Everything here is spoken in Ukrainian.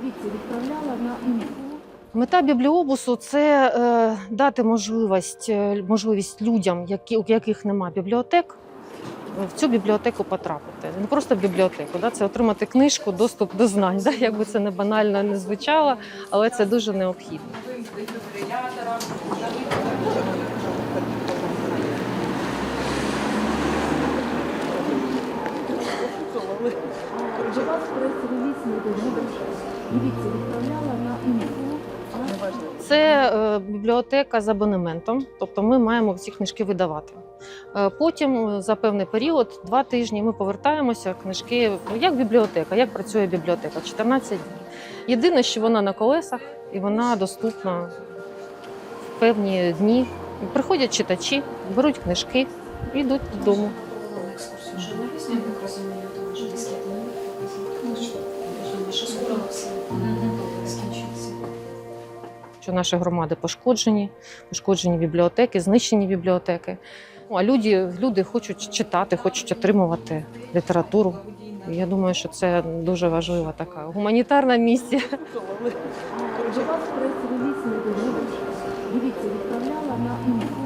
Дивіться, відправляла на інфу. Мета бібліобусу це е, дати можливість, е, можливість людям, які, у яких немає бібліотек, в цю бібліотеку потрапити. Не просто в бібліотеку, да, це отримати книжку, доступ до знань. Да, якби це не банально не звучало, але це дуже необхідно. Це е, бібліотека з абонементом, тобто ми маємо ці книжки видавати. Е, Потім е, за певний період, два тижні, ми повертаємося. Книжки як бібліотека, як працює бібліотека 14 днів. Єдине, що вона на колесах і вона доступна в певні дні. Приходять читачі, беруть книжки і йдуть додому. Що наші громади пошкоджені, пошкоджені бібліотеки, знищені бібліотеки. Ну, А люди, люди хочуть читати, хочуть отримувати літературу. І Я думаю, що це дуже важлива така гуманітарна місія. Дивіться, відправляла на.